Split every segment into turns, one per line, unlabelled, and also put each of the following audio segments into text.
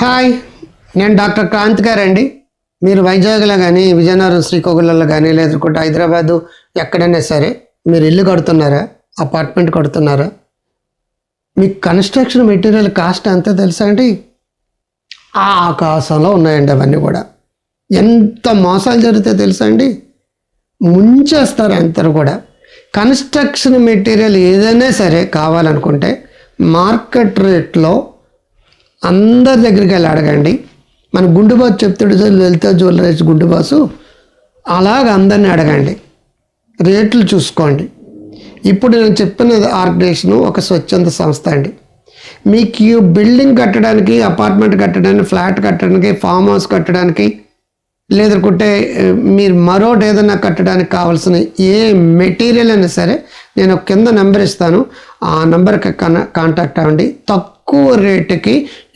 Hi నేను doctor Kranth గారండి అండి మీరు వైజాగ్లో కానీ విజయనగరం శ్రీకాకుళంలో కానీ లేదంటే హైదరాబాదు ఎక్కడైనా సరే మీరు ఇల్లు కడుతున్నారా? అపార్ట్మెంట్ కడుతున్నారా? మీకు కన్స్ట్రక్షన్ మెటీరియల్ కాస్ట్ ఎంత తెలుసా అండి? ఆ ఆకాశంలో ఉన్నాయండి అవన్నీ కూడా. ఎంత మోసాలు జరుగుతాయో తెలుసా అండి? ముంచేస్తారు అందరూ కూడా. కన్స్ట్రక్షన్ మెటీరియల్ ఏదైనా సరే కావాలనుకుంటే మార్కెట్ రేట్లో అందరి దగ్గరికి వెళ్ళి అడగండి. మన గుండుబాసు చెప్తాడు సార్ లలిత జ్యువెలరీస్ గుండుబాసు అలాగ అందరిని అడగండి. రేట్లు చూసుకోండి. ఇప్పుడు నేను చెప్పిన ఆర్గనైజేషను ఒక స్వచ్ఛంద సంస్థ అండి. మీకు ఈ బిల్డింగ్ కట్టడానికి అపార్ట్మెంట్ కట్టడానికి ఫ్లాట్ కట్టడానికి ఫామ్ హౌస్ కట్టడానికి లేదనుకుంటే మీరు మరోటి ఏదైనా కట్టడానికి కావాల్సిన ఏ మెటీరియల్ అయినా సరే నేను కింద నెంబర్ ఇస్తాను. ఆ నెంబర్కి కన కాంటాక్ట్ అవ్వండి. తక్కువ తక్కువ రేటుకి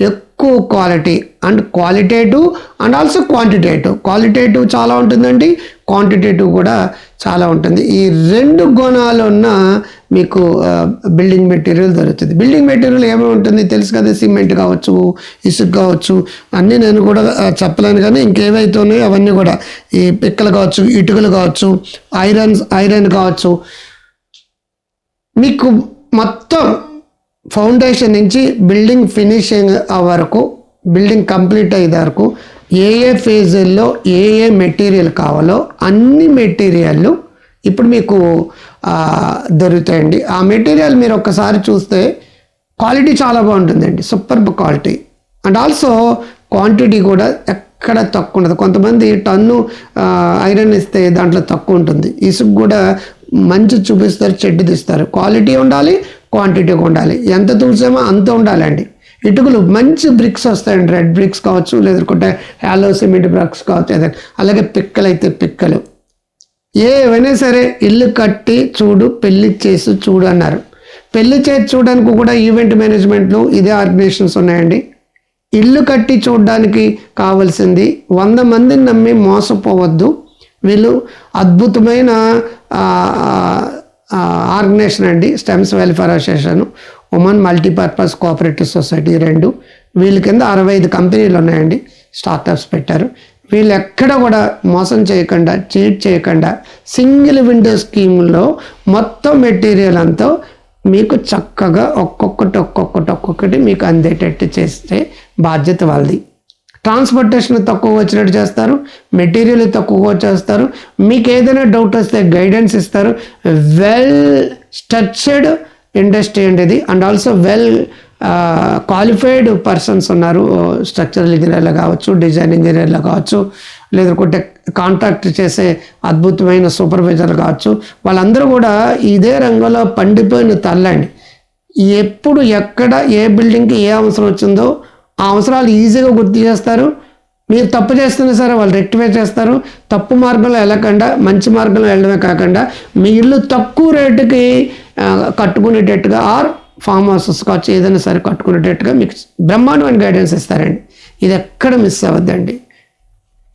ఎక్కువ quality and qualitative and also quantitative. Qualitative చాలా ఉంటుందండి క్వాంటిటేటివ్ కూడా చాలా ఉంటుంది. ఈ రెండు గుణాలు ఉన్న మీకు బిల్డింగ్ మెటీరియల్ దొరుకుతుంది. బిల్డింగ్ మెటీరియల్ ఏమేమి ఉంటుంది తెలుసు కదా సిమెంట్ కావచ్చు ఇసుక కావచ్చు అన్నీ నేను కూడా చెప్పలేను కానీ ఇంకేవైతే ఉన్నాయో అవన్నీ కూడా. ఈ పిక్కలు కావచ్చు ఇటుకలు కావచ్చు ఐరన్స్ ఐరన్ కావచ్చు. మీకు మొత్తం ఫౌండేషన్ నుంచి బిల్డింగ్ ఫినిషింగ్ వరకు బిల్డింగ్ కంప్లీట్ అయ్యే వరకు ఏ ఏ ఫేజుల్లో ఏ ఏ మెటీరియల్ కావాలో అన్ని మెటీరియల్లు ఇప్పుడు మీకు దొరుకుతాయండి. ఆ మెటీరియల్ మీరు ఒక్కసారి చూస్తే క్వాలిటీ చాలా బాగుంటుందండి. Super quality. And also quantity కూడా ఎక్కడ తక్కువ ఉండదు. కొంతమంది టన్ను ఐరన్ ఇస్తే దాంట్లో తక్కువ ఉంటుంది. ఇసుకు కూడా మంచి చూపిస్తారు చెడ్డు తీస్తారు. క్వాలిటీ ఉండాలి క్వాంటిటీ ఉండాలి. ఎంత చూసామో అంత ఉండాలండి. ఇటుకలు మంచి బ్రిక్స్ వస్తాయండి. రెడ్ బ్రిక్స్ కావచ్చు లేదంటే హ్యాలో సిమెంట్ బ్రిక్స్ కావచ్చు ఏదైనా. అలాగే పిక్కలు అయితే పిక్కలు. ఏవైనా సరే ఇల్లు కట్టి చూడు పెళ్ళి చేసి చూడు అన్నారు. పెళ్ళి చేసి చూడడానికి కూడా ఈవెంట్ మేనేజ్మెంట్లు ఇదే ఆర్గనైజేషన్స్ ఉన్నాయండి. ఇల్లు కట్టి చూడడానికి కావాల్సింది వంద మందిని నమ్మి మోసపోవద్దు. వీళ్ళు అద్భుతమైన ఆర్గనైజేషన్ అండి stems welfare association women multipurpose cooperative society రెండు. వీళ్ళ కింద అరవై ఐదు కంపెనీలు ఉన్నాయండి స్టార్టప్స్ పెట్టారు. వీళ్ళు ఎక్కడ కూడా మోసం చేయకుండా చీట్ చేయకుండా సింగిల్ విండో స్కీమ్లో మొత్తం మెటీరియల్ అంతా మీకు చక్కగా ఒక్కొక్కటి ఒక్కొక్కటి ఒక్కొక్కటి మీకు అందేటట్టు చేస్తే బాధ్యత వాళ్ళది. ట్రాన్స్పోర్టేషన్ తక్కువ వచ్చినట్టు చేస్తారు మెటీరియల్ తక్కువ చేస్తారు మీకు ఏదైనా డౌట్ వస్తే గైడెన్స్ ఇస్తారు. వెల్ స్ట్రక్చర్డ్ ఇండస్ట్రీ అండి ఇది. And also well qualified persons ఉన్నారు. స్ట్రక్చరల్ ఇంజనీర్లు కావచ్చు డిజైన్ ఇంజనీర్లు కావచ్చు లేదంటే కాంట్రాక్ట్ చేసే అద్భుతమైన సూపర్వైజర్లు కావచ్చు. వాళ్ళందరూ కూడా ఇదే రంగంలో పండిపోయిన తల్లండి. ఎప్పుడు ఎక్కడ ఏ బిల్డింగ్కి ఏ అవసరం వచ్చిందో ఆ అవసరాలు ఈజీగా గుర్తు చేస్తారు. మీరు తప్పు చేస్తున్నా సరే వాళ్ళు రెక్టిఫై చేస్తారు. తప్పు మార్గంలో వెళ్ళకుండా మంచి మార్గంలో వెళ్ళడమే కాకుండా మీ ఇల్లు తక్కువ రేటుకి కట్టుకునేటట్టుగా ఆర్ ఫామ్ హౌసెస్ కావచ్చు ఏదైనా సరే కట్టుకునేటట్టుగా మీకు బ్రహ్మాండమైన గైడెన్స్ ఇస్తారండి. ఇది ఎక్కడ మిస్ అవ్వద్దండి.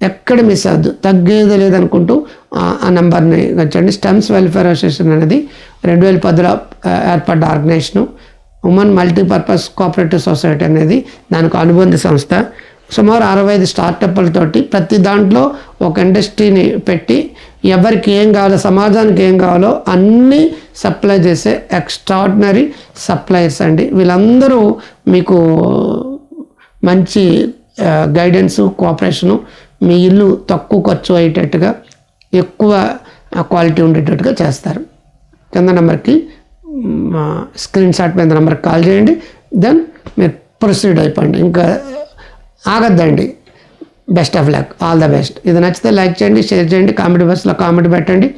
ఎక్కడ మిస్ అవ్వద్దు. తగ్గేది లేదనుకుంటూ ఆ- నెంబర్ని వచ్చండి స్టెమ్స్ వెల్ఫేర్ అసోసియేషన్ అనేది రెండు వేల పదిలో ఏర్పడ్డ organisation. Women multipurpose cooperative society అనేది దానికి అనుబంధ సంస్థ. సుమారు అరవై ఐదు స్టార్టప్లతోటి ప్రతి దాంట్లో ఒక ఇండస్ట్రీని పెట్టి ఎవరికి ఏం కావాలో సమాజానికి ఏం కావాలో అన్నీ సప్లై చేసే ఎక్స్ట్రాడినరీ సప్లయర్స్ అండి. వీళ్ళందరూ మీకు మంచి గైడెన్సు కోఆపరేషను మీ ఇల్లు తక్కువ ఖర్చు అయ్యేటట్టుగా ఎక్కువ క్వాలిటీ ఉండేటట్టుగా చేస్తారు. కింద నెంబర్కి స్క్రీన్ షాట్ మీద నెంబర్కి కాల్ చేయండి. దెన్ మీరు ప్రొసీడ్ అయిపోండి. ఇంకా ఆగద్దండి. Best of luck all the best ఇది నచ్చితే లైక్ చేయండి షేర్ చేయండి కామెడీ బస్లో కామెడీ పెట్టండి.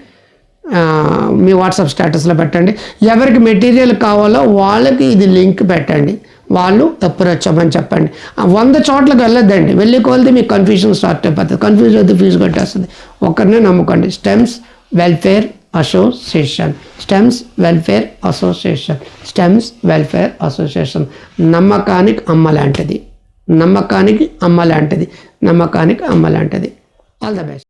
మీ వాట్సాప్ స్టేటస్లో పెట్టండి. ఎవరికి మెటీరియల్ కావాలో వాళ్ళకి ఇది లింక్ పెట్టండి. వాళ్ళు ఎప్పుడు వచ్చామని చెప్పండి. వంద చోట్లకు వెళ్ళొద్దండి. వెళ్ళి కొలితే మీకు కన్ఫ్యూజన్ స్టార్ట్ అయిపోతుంది. కన్ఫ్యూజ్ అయితే ఫీజు కట్టేస్తుంది. ఒకరినే నమ్ముకోండి. Stems welfare association stems welfare association stems welfare association నమ్మకానికి అమ్మ లాంటిది. నమ్మకానికి అమ్మ లాంటిది. నమ్మకానికి అమ్మ లాంటిది. All the best